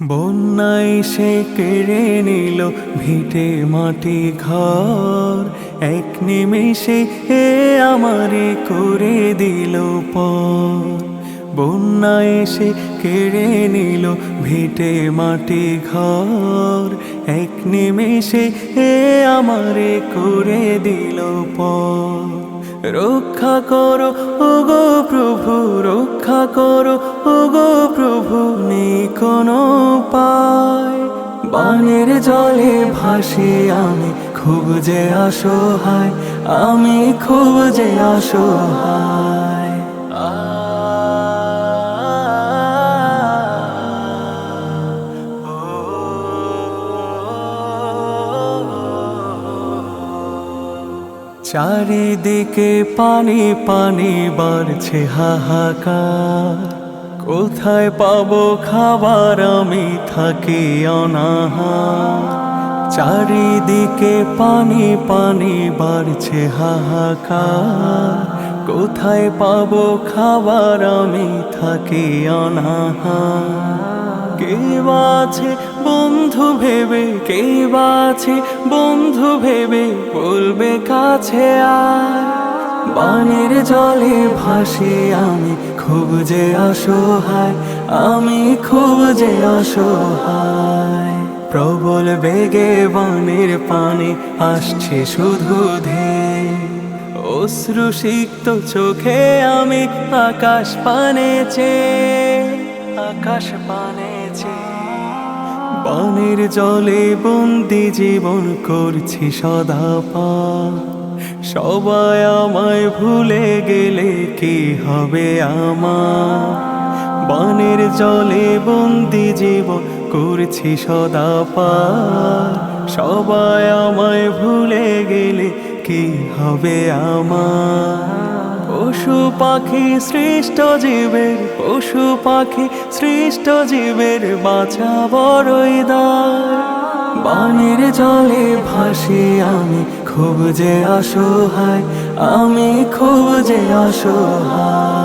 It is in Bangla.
বন্যায় সে কেড়ে নিল ভিটে মাটি ঘর। এক নিমেষে এ আমারে করে দিল পর বন্যায় সে কেড়ে নিল ভিটে মাটি ঘর। এক নিমেষে এ আমারে করে দিল পর রক্ষা করো, ওগো প্রভু, রক্ষা করো, ওগো প্রভু, নেই কোনো পায়, বানের জলে ভাসি আমি খুব যে অসহায়, আমি খুব যে অসহায়। চারিদিকে পানি পানি বাড়ছে হাহাকার। কোথায় পাবো খাবার? আমি থাকি অনাহার চারিদিকে পানি পানি বাড়ছে হাহাকার। কোথায় পাবো খাবার? আমি থাকি অনাহার কে আছে বন্ধু ভেবে কে আছে বন্ধু ভেবে, বলবে কাছে আর বানের জলে ভাসে আমি খুব যে অসহায়, আমি খুব যে অসহায়। প্রবল বেগে বানের পানি আসছে শুধু ধে অশ্রু সিক্ত চোখে আমি আকাশ পানে আকাশ পানে পানের জলে বন্দি জীবন করছি সদা পা সবাই আমায় ভুলে গেলে কি হবে আমার? বানের জলে বন্দি জীব করছি সদা পা সবাই আমায় ভুলে গেলে কি হবে আমার? পশু পাখি সৃষ্ট জীবের, পশু পাখি সৃষ্ট জীবের বাঁচা বড়ই বানের জলে ভাসি আমি, খুব যে অসহায়, আমি খুব যে অসহায়।